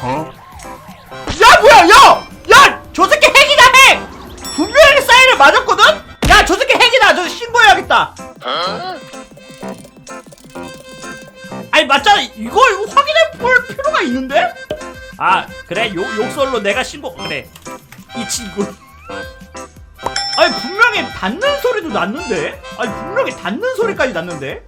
어? 야 뭐야 야! 야! 저 새끼 핵이다 핵! 분명히 사인을 맞았거든? 야 저 새끼 핵이다 저 신고해야겠다 아니 맞잖아 이거 이거 확인해 볼 필요가 있는데? 아 그래 욕, 욕설로 내가 신고 그래 이 친구 아니 분명히 닿는 소리도 났는데 아니 분명히 닿는 소리까지 났는데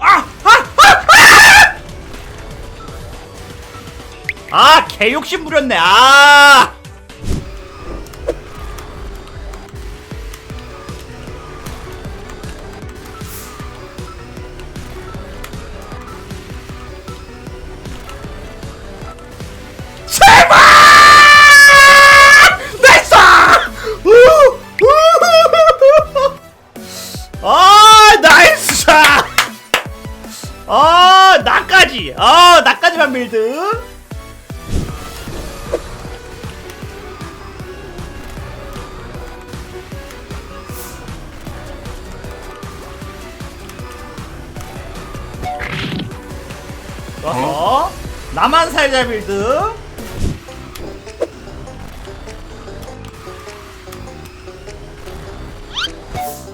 아! 아! 아! 아! 아, 개욕심 부렸네. 아! 나까지. 아, 나까지만 빌드. 좋았어. 나만 살자 빌드.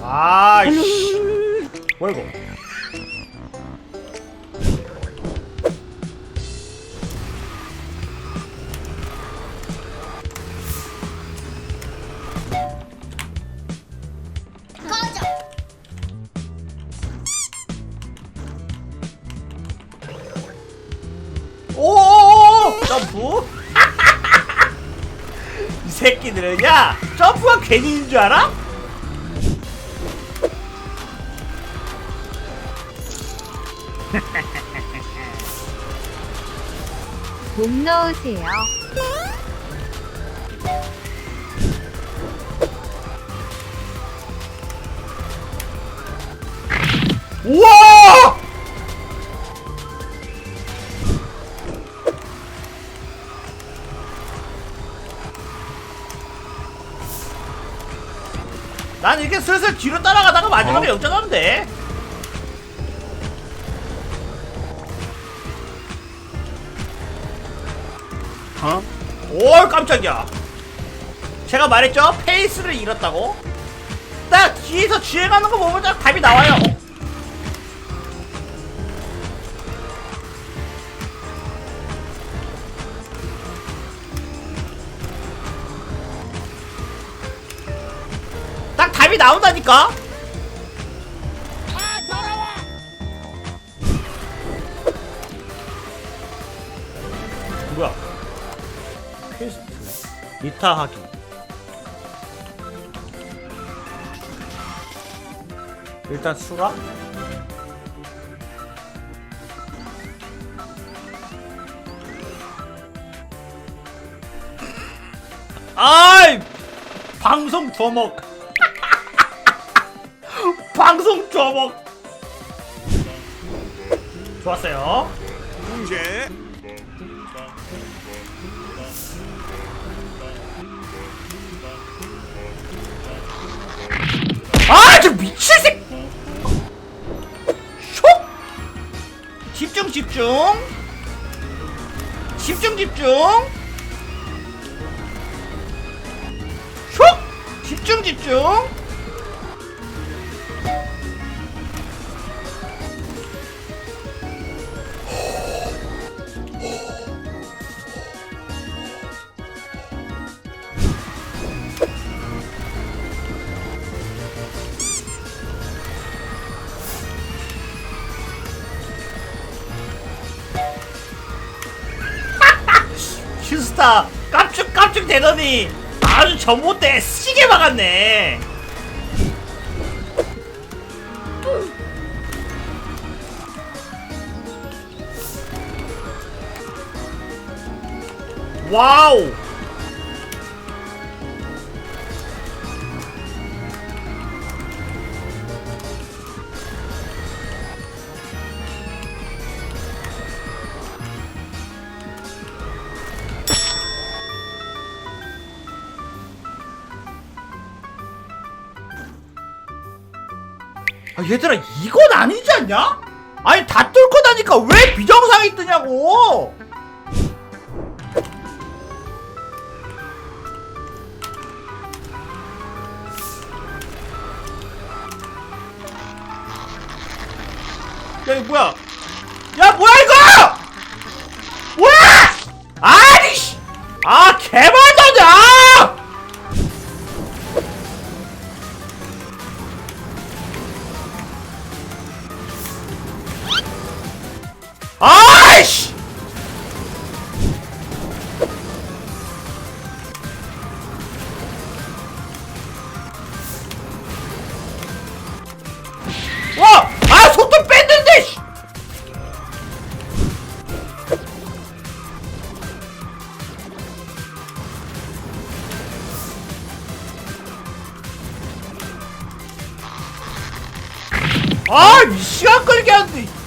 아, 씨. 뭐야 이거? 점프 이 새끼들은 야 점프가 괜히인 줄 알아? 목 넣으세요. 난 이렇게 슬슬 뒤로 따라가다가 마지막에 어? 역전하면 돼. 어? 오 깜짝이야. 제가 말했죠? 페이스를 잃었다고? 딱 뒤에서 주행하는 거 보면 딱 답이 나와요 나온다니까? 뭐야? 퀘스트. 이타 하기 일단 수가 아이! 방송 조목 방송 조목 좋았어요 문제 아, 저 미친 새. 슉. 집중 집중. 집중 집중. 슉. 집중 집중. 슈스타 깜짝깜짝 되더니 아주 전봇대 시계 막았네. 와우. 아, 얘들아 이건 아니지 않냐? 아니 다 뚫고 다니까 왜 비정상이 뜨냐고 야 이거 뭐야 야 아이씨! 와! 아 속도 뺐는데! 씨! 아, 이 시간 끌게 한데.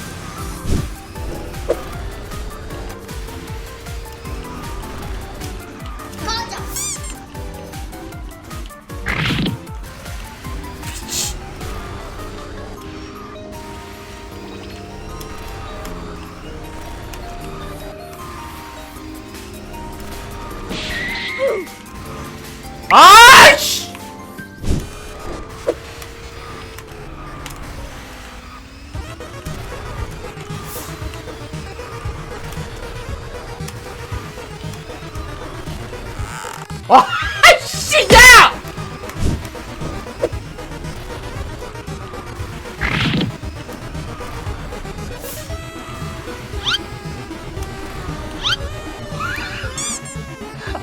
아이씨! 아이씨, 야!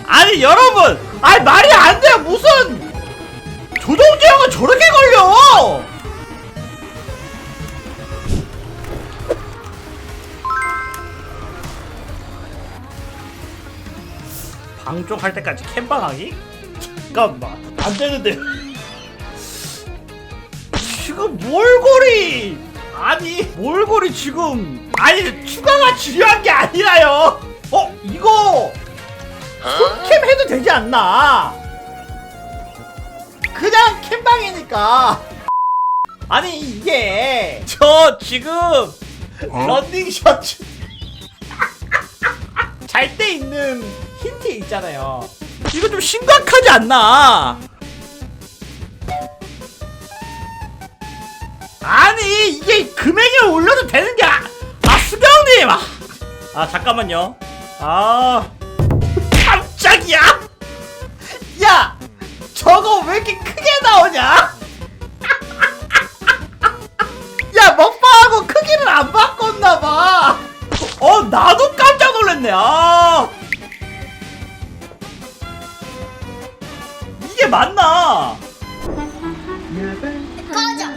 아니 여러분 아니 말이 안 돼요 무슨 조종제형은 저렇게 걸려? 방쪽 할 때까지 캠방하기? 잠깐만. 안 되는데. 지금 몰골이. 아니 몰골이 지금 아니 추가가 중요한 게 아니라요 않나? 그냥 캠방이니까. 아니 이게 저 지금 런닝 셔츠 잘때 입는 흰티 있잖아요. 이거 좀 심각하지 않나? 아니 이게 금액을 올려도 되는 게 아, 아 수경님 아, 아 잠깐만요. 아 깜짝이야! 야! 이렇게 크게 나오냐? 야, 먹방하고 크기를 안 바꿨나봐! 어, 나도 깜짝 놀랐네, 아! 이게 맞나? 꺼져.